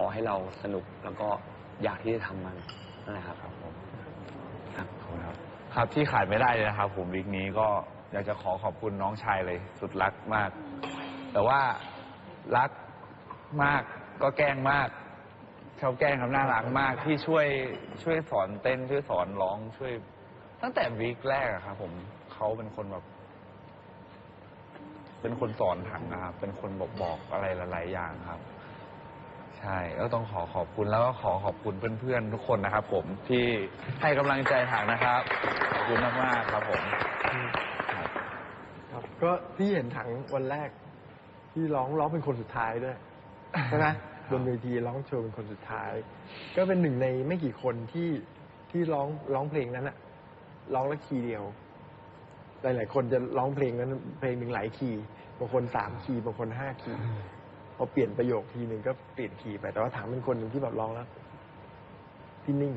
อให้เราสนุกแล้วก็อยากที่จะทำมันนั่นแหละครับผมครับขอบคุณครับ ครับที่ขาดไม่ได้เลยนะครับ ผมวีคนี้ก็อยากจะขอขอบคุณน้องชายเลย สุดรักมาก แต่ว่ารักมากก็แกล้งมาก ชอบแกล้งครับน่ารักมากที่ช่วยช่วยสอนเต้นช่วยสอนร้องช่วย ตั้งแต่วีคแรกอะครับผมเขาเป็นคนแบบ เป็นคนสอนถังนะครับเป็นคนบอกบอกอะไรหลายๆอย่างครับ ช่ ก็ต้องขอขอบคุณแล้วก็ขอขอบคุณเพื่อนๆทุกคนนะครับ ผมที่ให้กำลังใจถังนะครับ ขอบคุณมากๆครับผม ครับก็ที่เห็นถังวันแรก ที่ร้องร้องเป็นคนสุดท้ายด้วยใช่ไหมบนเวทีร้องโชว์เป็นคนสุดท้าย ก็เป็นหนึ่งในไม่กี่คนที่ที่ร้องร้องเพลงนั้นอะร้องล้วคีย์เดียว หลาย ๆ คนจะร้องเพลงนั้นเพลงหนึ่งหลายคีย์บางคนสามคีย์บางคนห้าคีย์ พอเปลี่ยนประโยคทีหนึ่งก็เปลี่ยนคีย์ไปแต่ว่าถังเป็นคนหนึ่งที่แบบร้องแล้วที่นิ่ง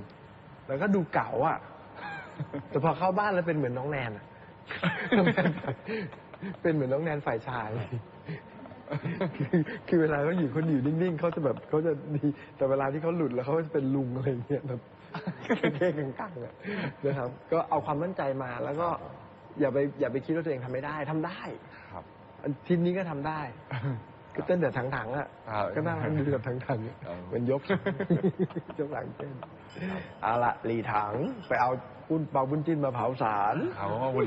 แล้วก็ดูเก่าอะ แต่พอเข้าบ้านแล้วเป็นเหมือนน้องแนนอะเป็นเหมือนน้องแนนฝ่ายชายคือคือเวลาเขาอยู่คนอยู่นิ่งๆเขาจะแบบเขาจะดีแต่เวลาที่เขาหลุดแล้วเขาจะเป็นลุงอะไรอย่างเงี้ยแบบเท่ๆกังๆอะนะครับ ก็เอาความมั่นใจมาแล้วก็ อย่าไปอย่าไปคิดว่าตัวเองทำไม่ได้ทำได้ ครับอันทีนี้ก็ทำได้ ก็เต้นแต่ถังๆอะครับก็น่ารักดีแบบถังๆอะครับเหมันยกยกหลังเต้นเอาละหลีถังไปเอาปุ้นเปาบุญจิ้นมาเผาสารครับขอบคุณ